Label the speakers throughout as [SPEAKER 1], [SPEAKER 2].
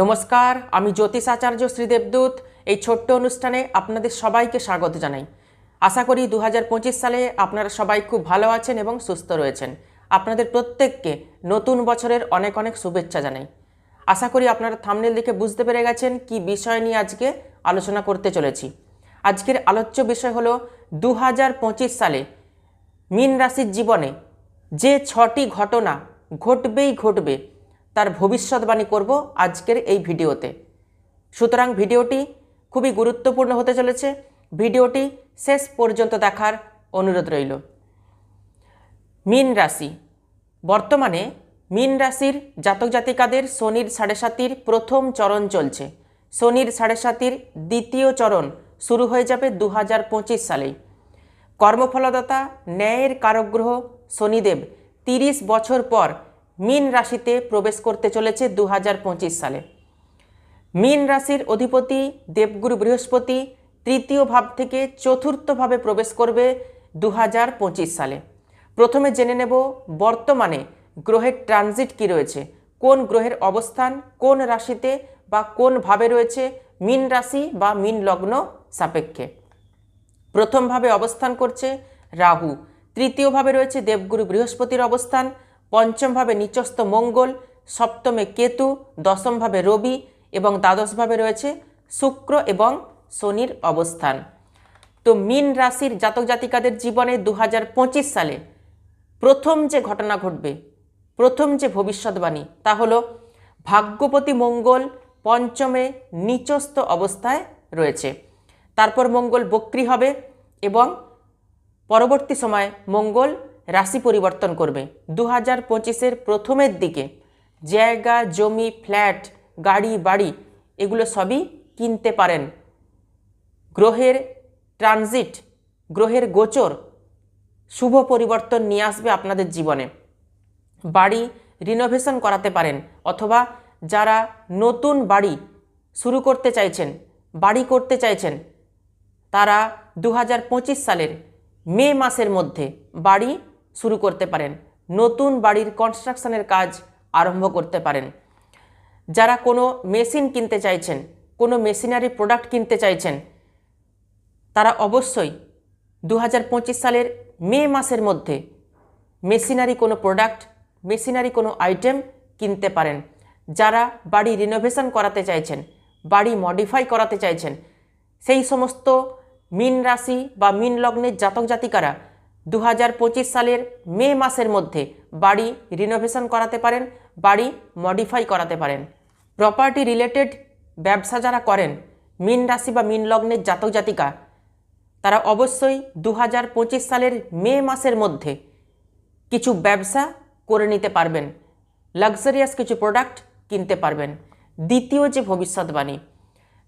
[SPEAKER 1] নমস্কার, আমি জ্যোতিষ আচার্য শ্রীদেবদূত এই ছোট্ট অনুষ্ঠানে আপনাদের সবাইকে স্বাগত জানাই। আশা করি দু হাজার পঁচিশ সালে আপনারা সবাই খুব ভালো আছেন এবং সুস্থ রয়েছেন। আপনাদের প্রত্যেককে নতুন বছরের অনেক অনেক শুভেচ্ছা জানাই। আশা করি আপনারা থামনেল দেখে বুঝতে পেরে গেছেন কি বিষয় নিয়ে আজকে আলোচনা করতে চলেছি। আজকের আলোচ্য বিষয় হলো দু হাজার পঁচিশ সালে মীন রাশির জীবনে যে ছটি ঘটনা ঘটবেই ঘটবে তার ভবিষ্যৎবাণী করব আজকের এই ভিডিওতে। সুতরাং ভিডিওটি খুবই গুরুত্বপূর্ণ হতে চলেছে। ভিডিওটি শেষ পর্যন্ত দেখার অনুরোধ রইল। মীন রাশি। বর্তমানে মীন রাশির জাতক জাতিকাদের শনির সাড়ে সাতির প্রথম চরণ চলছে। শনির সাড়ে সাতির দ্বিতীয় চরণ শুরু হয়ে যাবে দু হাজার পঁচিশ সালেই। কর্মফলদাতা, ন্যায়ের কারগ্রহ শনিদেব তিরিশ বছর পর মীন রাশিতে প্রবেশ করতে চলেছে দু হাজার পঁচিশ সালে। মিন রাশির অধিপতি দেবগুরু বৃহস্পতি তৃতীয় ভাব থেকে চতুর্থভাবে প্রবেশ করবে দু হাজার পঁচিশ সালে। প্রথমে জেনে নেব বর্তমানে গ্রহের ট্রানজিট কি রয়েছে, কোন গ্রহের অবস্থান, কোন রাশিতে বা কোন ভাবে রয়েছে মিন রাশি বা মিন লগ্ন সাপেক্ষে। প্রথমভাবে অবস্থান করছে রাহু, তৃতীয়ভাবে রয়েছে দেবগুরু বৃহস্পতির অবস্থান পঞ্চমভাবে নিচস্থ মঙ্গল, সপ্তমে কেতু, দশমভাবে রবি এবং দ্বাদশভাবে রয়েছে শুক্র এবং শনির অবস্থান। তো মিন রাশির জাতক জাতিকাদের জীবনে দু হাজার পঁচিশ সালে প্রথম যে ঘটনা ঘটবে, প্রথম যে ভবিষ্যৎবাণী তা হলো ভাগ্যপতি মঙ্গল পঞ্চমে নিচস্থ অবস্থায় রয়েছে। তারপর মঙ্গল বক্রি হবে এবং পরবর্তী সময় মঙ্গল রাশি পরিবর্তন করবে। দু হাজার পঁচিশের প্রথমের দিকে জায়গা, জমি, ফ্ল্যাট, গাড়ি, বাড়ি এগুলো সবই কিনতে পারেন। গ্রহের ট্রানজিট, গ্রহের গোচর শুভ পরিবর্তন নিয়ে আসবে আপনাদের জীবনে। বাড়ি রিনোভেশন করাতে পারেন অথবা যারা নতুন বাড়ি শুরু করতে চাইছেন, বাড়ি করতে চাইছেন, তারা দু হাজার পঁচিশ সালের মে মাসের মধ্যে বাড়ি শুরু করতে পারেন। নতুন বাড়ির কনস্ট্রাকশনের কাজ আরম্ভ করতে পারেন। যারা কোনো মেশিন কিনতে চাইছেন, কোনো মেশিনারি প্রোডাক্ট কিনতে চাইছেন, তারা অবশ্যই দু হাজার পঁচিশ সালের মে মাসের মধ্যে মেশিনারি কোনো প্রোডাক্ট মেশিনারি কোনো আইটেম কিনতে পারেন। যারা বাড়ি রিনোভেশন করাতে চাইছেন, বাড়ি মডিফাই করাতে চাইছেন, সেই সমস্ত মিন রাশি বা মিন লগ্নের জাতক জাতিকারা দু হাজার পঁচিশ সালের মে মাসের মধ্যে বাড়ি রিনোভেশন করাতে পারেন, বাড়ি মডিফাই করাতে পারেন। প্রপার্টি রিলেটেড ব্যবসা যারা করেন, মিন রাশি বা মিন লগ্নের জাতক জাতিকা, তারা অবশ্যই দু হাজার পঁচিশ সালের মে মাসের মধ্যে কিছু ব্যবসা করে নিতে পারবেন। লাক্সারিয়াস কিছু প্রোডাক্ট কিনতে পারবেন। দ্বিতীয় যে ভবিষ্যৎবাণী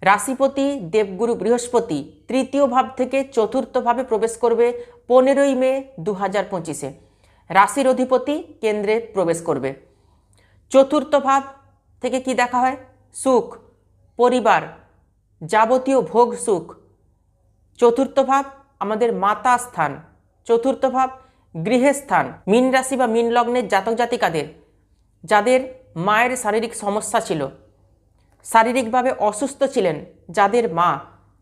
[SPEAKER 1] রাশিপতি, দেবগুরু বৃহস্পতি তৃতীয় ভাব থেকে চতুর্থভাবে প্রবেশ করবে পনেরোই মে দু হাজার পঁচিশে। রাশির অধিপতি কেন্দ্রে প্রবেশ করবে। চতুর্থ ভাব থেকে কি দেখা হয়? সুখ, পরিবার, যাবতীয় ভোগ সুখ। চতুর্থ ভাব আমাদের মাতা স্থান। চতুর্থ ভাব গৃহের স্থান, মীন রাশি বা মীন লগ্নের জাতক জাতিকাদের, যাদের মায়ের শারীরিক সমস্যা ছিল। শারীরিকভাবে অসুস্থ ছিলেন যাদের মা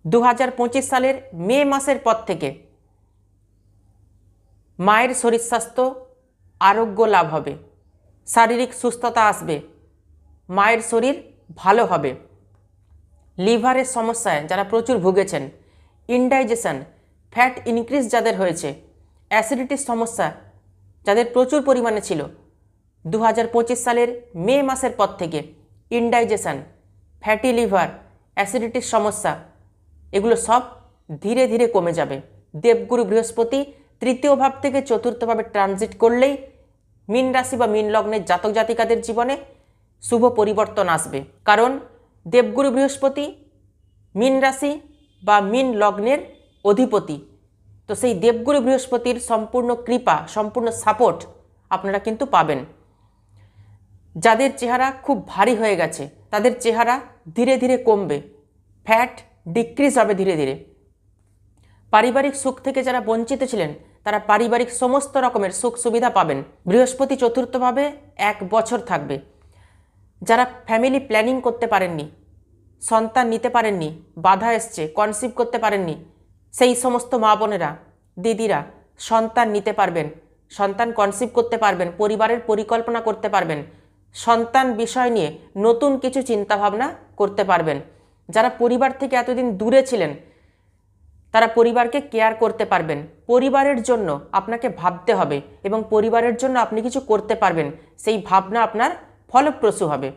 [SPEAKER 1] দু হাজার পঁচিশ সালের মে মাসের পর থেকে। মায়ের শরীর স্বাস্থ্য, আরোগ্য লাভ হবে। শারীরিক সুস্থতা আসবে। মায়ের শরীর ভালো হবে। লিভারের সমস্যায় যারা প্রচুর ভুগেছেন ইনডাইজেশন ফ্যাট ইনক্রিজ যাদের হয়েছে অ্যাসিডিটির সমস্যা যাদের প্রচুর পরিমাণে ছিল দু হাজার পঁচিশ সালের মে মাসের পর থেকে ইনডাইজেশন ফ্যাটি লিভার অ্যাসিডিটির সমস্যা, এগুলো সব ধীরে ধীরে কমে যাবে। দেবগুরু বৃহস্পতি তৃতীয় ভাব থেকে চতুর্থভাবে ট্রানজিট করলেই মীন রাশি বা মীন লগ্নের জাতক জাতিকাদের জীবনে শুভ পরিবর্তন আসবে। কারণ দেবগুরু বৃহস্পতি মীন রাশি বা মীন লগ্নের অধিপতি। তো সেই দেবগুরু বৃহস্পতির সম্পূর্ণ কৃপা, সম্পূর্ণ সাপোর্ট আপনারা কিন্তু পাবেন। যাদের চেহারা খুব ভারী হয়ে গেছে, তাদের চেহারা ধীরে ধীরে কমবে। ফ্যাট ডিক্রিজ হবে ধীরে ধীরে। পারিবারিক সুখ থেকে যারা বঞ্চিত ছিলেন, তারা পারিবারিক সমস্ত রকমের সুখ সুবিধা পাবেন। বৃহস্পতি চতুর্থভাবে এক বছর থাকবে। যারা ফ্যামিলি প্ল্যানিং করতে পারেননি, সন্তান নিতে পারেননি, বাধা এসছে কনসিভ করতে পারেননি, সেই সমস্ত মা বোনেরা, দিদিরা সন্তান নিতে পারবেন, সন্তান কনসিভ করতে পারবেন, পরিবারের পরিকল্পনা করতে পারবেন সন্তান বিষয় নিয়ে নতুন কিছু চিন্তাভাবনা করতে পারবেন। যারা পরিবার থেকে এতদিন দূরে ছিলেন, তারা পরিবারকে কেয়ার করতে পারবেন। পরিবারের জন্য আপনাকে ভাবতে হবে এবং পরিবারের জন্য আপনি কিছু করতে পারবেন। সেই ভাবনা আপনার ফলপ্রসূ হবে।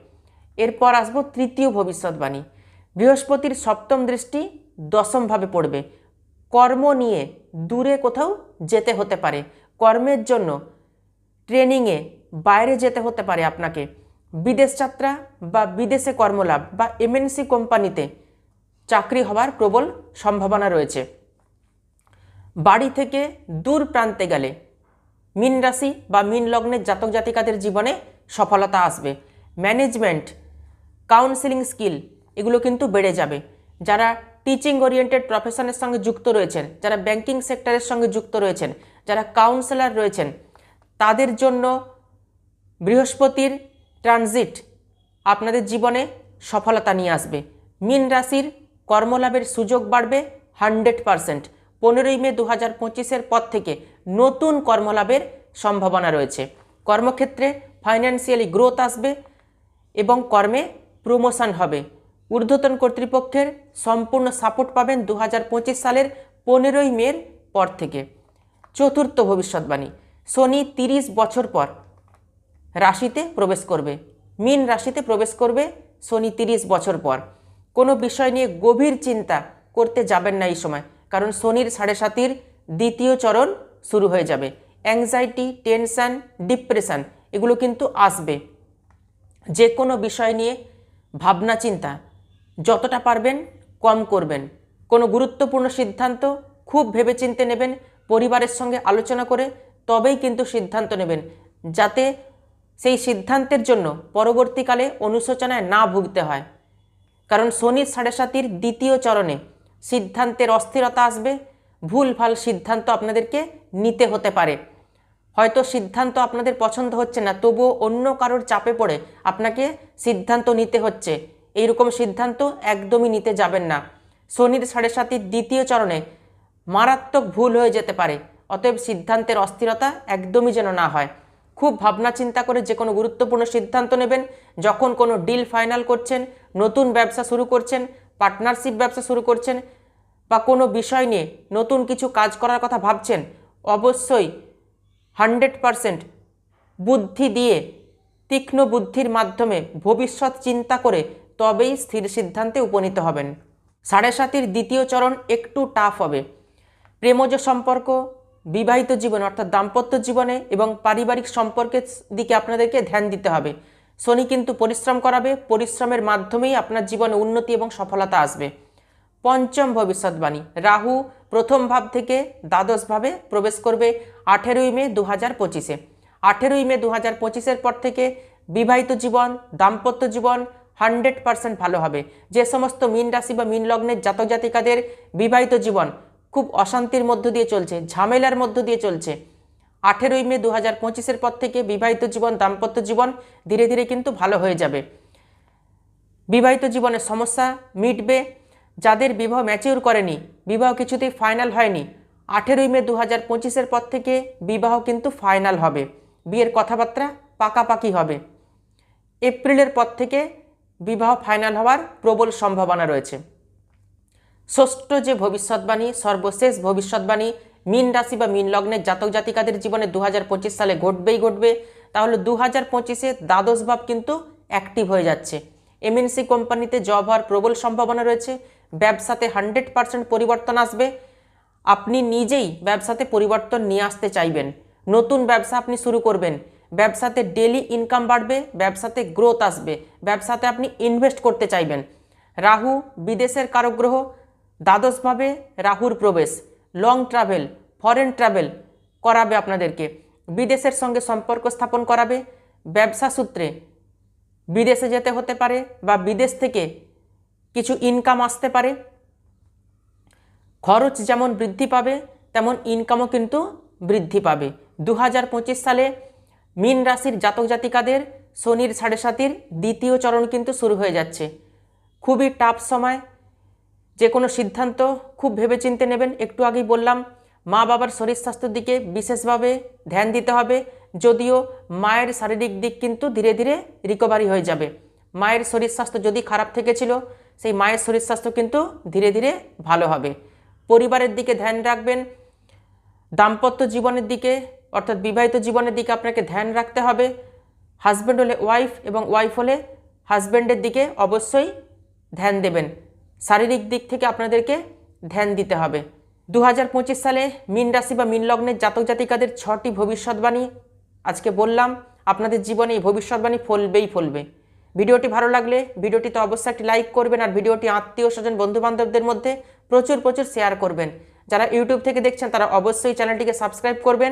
[SPEAKER 1] এরপর আসব তৃতীয় ভবিষ্যৎবাণী। বৃহস্পতির সপ্তম দৃষ্টি দশমভাবে পড়বে। কর্ম নিয়ে দূরে কোথাও যেতে হতে পারে। কর্মের জন্য ট্রেনিংয়ে বাইরে যেতে হতে পারে আপনাকে। বিদেশ যাত্রা বা বিদেশে কর্মলাভ বা এমএনসি কোম্পানিতে চাকরি হওয়ার প্রবল সম্ভাবনা রয়েছে। বাড়ি থেকে দূর প্রান্তে গেলে মিন রাশি বা মিন লগ্নের জাতক জাতিকাদের জীবনে সফলতা আসবে। ম্যানেজমেন্ট, কাউন্সিলিং স্কিল এগুলো কিন্তু বেড়ে যাবে। যারা টিচিং ওরিয়েন্টেড প্রফেশনের সঙ্গে যুক্ত রয়েছেন, যারা ব্যাংকিং সেক্টরের সঙ্গে যুক্ত রয়েছেন, যারা কাউন্সেলর রয়েছেন, তাদের জন্য বৃহস্পতির ট্রানজিট আপনাদের জীবনে সফলতা নিয়ে আসবে। মিন রাশির কর্মলাভের সুযোগ বাড়বে হান্ড্রেড পারসেন্ট। পনেরোই মে দু হাজার পঁচিশের পর থেকে নতুন কর্মলাভের সম্ভাবনা রয়েছে। কর্মক্ষেত্রে ফাইন্যান্সিয়ালি গ্রোথ আসবে এবং কর্মে প্রমোশন হবে। ঊর্ধ্বতন কর্তৃপক্ষের সম্পূর্ণ সাপোর্ট পাবেন দু হাজার পঁচিশ সালের পনেরোই মের পর থেকে। চতুর্থ ভবিষ্যৎবাণী। শনি তিরিশ বছর পর রাশিতে প্রবেশ করবে। মীন রাশিতে প্রবেশ করবে শনি তিরিশ বছর পর। কোনো বিষয় নিয়ে গভীর চিন্তা করতে যাবেন না এই সময়, কারণ শনির সাড়ে সাতির দ্বিতীয় চরণ শুরু হয়ে যাবে। অ্যাংজাইটি টেনশন ডিপ্রেশন এগুলো কিন্তু আসবে। যে কোনো বিষয় নিয়ে ভাবনা চিন্তা যতটা পারবেন কম করবেন। কোনো গুরুত্বপূর্ণ সিদ্ধান্ত খুব ভেবেচিন্তে নেবেন, পরিবারের সঙ্গে আলোচনা করে তবেই কিন্তু সিদ্ধান্ত নেবেন, যাতে সেই সিদ্ধান্তের জন্য পরবর্তীকালে অনুশোচনায় না ভুগতে হয়। কারণ শনির সাড়ে সাতির দ্বিতীয় চরণে সিদ্ধান্তের অস্থিরতা আসবে, ভুল ভালো সিদ্ধান্ত আপনাদেরকে নিতে হতে পারে। হয়তো সিদ্ধান্ত আপনাদের পছন্দ হচ্ছে না, তবুও অন্য কারোর চাপে পড়ে আপনাকে সিদ্ধান্ত নিতে হচ্ছে। এইরকম সিদ্ধান্ত একদমই নিতে যাবেন না। শনির সাড়ে সাতির দ্বিতীয় চরণে মারাত্মক ভুল হয়ে যেতে পারে, অতএব সিদ্ধান্তের অস্থিরতা একদমই যেন না হয়। খুব ভাবনা চিন্তা করে যে কোনো গুরুত্বপূর্ণ সিদ্ধান্ত নেবেন। যখন কোনো ডিল ফাইনাল করছেন, নতুন ব্যবসা শুরু করছেন পার্টনারশিপ ব্যবসা শুরু করছেন বা কোনো বিষয় নিয়ে নতুন কিছু কাজ করার কথা ভাবছেন, অবশ্যই হান্ড্রেড পারসেন্ট বুদ্ধি দিয়ে, তীক্ষ্ণ বুদ্ধির মাধ্যমে ভবিষ্যৎ চিন্তা করে তবেই স্থির সিদ্ধান্তে উপনীত হবেন। সাড়ে সাতির দ্বিতীয় চরণ একটু টাফ হবে। প্রেমজ সম্পর্ক বিবাহিত জীবন, অর্থাৎ দাম্পত্য জীবনে এবং পারিবারিক সম্পর্কের দিকে আপনাদেরকে ধ্যান দিতে হবে। শনি কিন্তু পরিশ্রম করাবে, পরিশ্রমের মাধ্যমেই আপনার জীবনে উন্নতি এবং সফলতা আসবে। পঞ্চম ভবিষ্যৎবাণী, রাহু প্রথম ভাব থেকে দ্বাদশ ভাবে প্রবেশ করবে আঠেরোই মে দু হাজার পঁচিশে। আঠেরোই মে দু হাজার পঁচিশের পর থেকে বিবাহিত জীবন, দাম্পত্য জীবন হান্ড্রেড পারসেন্ট ভালো হবে। যে সমস্ত মীন রাশি বা মীন লগ্নের জাতক জাতিকাদের বিবাহিত জীবন খুব অশান্তির মধ্য দিয়ে চলছে, ঝামেলার মধ্য দিয়ে চলছে। আঠেরোই মে দু হাজার পঁচিশের পর থেকে বিবাহিত জীবন, দাম্পত্য জীবন ধীরে ধীরে কিন্তু ভালো হয়ে যাবে। বিবাহিত জীবনের সমস্যা মিটবে। যাদের বিবাহ ম্যাচিউর করেনি, বিবাহ কিছুতেই ফাইনাল হয়নি। আঠেরোই মে দু হাজার পঁচিশের পর থেকে বিবাহ কিন্তু ফাইনাল হবে। বিয়ের কথাবার্তা পাকাপাকি হবে। এপ্রিলের পর থেকে বিবাহ ফাইনাল হওয়ার প্রবল সম্ভাবনা রয়েছে। ষষ্ঠ যে ভবিষ্যৎবাণী, সর্বশেষ ভবিষ্যৎবাণী, মীন রাশি বা মীন লগ্নের জাতক জাতিকাদের জীবনে দু হাজার পঁচিশ সালে ঘটবেই ঘটবে, তাহলে দু হাজার পঁচিশে দ্বাদশ ভাব কিন্তু অ্যাক্টিভ হয়ে যাচ্ছে। এমএনসি কোম্পানিতে জব হওয়ার প্রবল সম্ভাবনা রয়েছে, ব্যবসাতে হান্ড্রেড পার্সেন্ট পরিবর্তন আসবে, আপনি নিজেই ব্যবসাতে পরিবর্তন নিয়ে আসতে চাইবেন, নতুন ব্যবসা আপনি শুরু করবেন, ব্যবসাতে ডেলি ইনকাম বাড়বে, ব্যবসাতে গ্রোথ আসবে, ব্যবসাতে আপনি ইনভেস্ট করতে চাইবেন। রাহু বিদেশের কারগ্রহ দ্বাদশভাবে রাহুর প্রবেশ লং ট্রাভেল ফরেন ট্রাভেল করাবে আপনাদেরকে। বিদেশের সঙ্গে সম্পর্ক স্থাপন করাবে। ব্যবসা সূত্রে বিদেশে যেতে হতে পারে বা বিদেশ থেকে কিছু ইনকাম আসতে পারে। খরচ যেমন বৃদ্ধি পাবে, তেমন ইনকামও কিন্তু বৃদ্ধি পাবে। দু হাজার পঁচিশ সালে মীন রাশির জাতক জাতিকাদের শনির সাড়ে সাতির দ্বিতীয় চরণ কিন্তু শুরু হয়ে যাচ্ছে। খুবই টাফ সময়। যে কোনো সিদ্ধান্ত খুব ভেবেচিন্তে নেবেন। একটু আগেই বললাম, মা বাবার শরীর স্বাস্থ্যের দিকে বিশেষভাবে ধ্যান দিতে হবে। যদিও মায়ের শারীরিক দিক কিন্তু ধীরে ধীরে রিকভারি হয়ে যাবে। মায়ের শরীর স্বাস্থ্য যদি খারাপ থেকেছিল, সেই মায়ের শরীর স্বাস্থ্য কিন্তু ধীরে ধীরে ভালো হবে। পরিবারের দিকে ধ্যান রাখবেন। দাম্পত্য জীবনের দিকে, অর্থাৎ বিবাহিত জীবনের দিকে আপনাকে ধ্যান রাখতে হবে। হাজব্যান্ড হলে ওয়াইফ এবং ওয়াইফ হলে হাজব্যান্ডের দিকে অবশ্যই ধ্যান দেবেন। শারীরিক দিক থেকে আপনাদেরকে ধ্যান দিতে হবে। দু হাজার পঁচিশ সালে মিন রাশি বা মীন লগ্নের জাতক জাতিকাদের ছটি ভবিষ্যৎবাণী আজকে বললাম, আপনাদের জীবনে এই ভবিষ্যৎবাণী ফলবেই ফলবে। ভিডিওটি ভালো লাগলে ভিডিওটিতে অবশ্যই একটি লাইক করবেন আর ভিডিওটি আত্মীয় স্বজন বন্ধু বান্ধবদের মধ্যে প্রচুর প্রচুর শেয়ার করবেন। যারা ইউটিউব থেকে দেখছেন তারা অবশ্যই চ্যানেলটিকে সাবস্ক্রাইব করবেন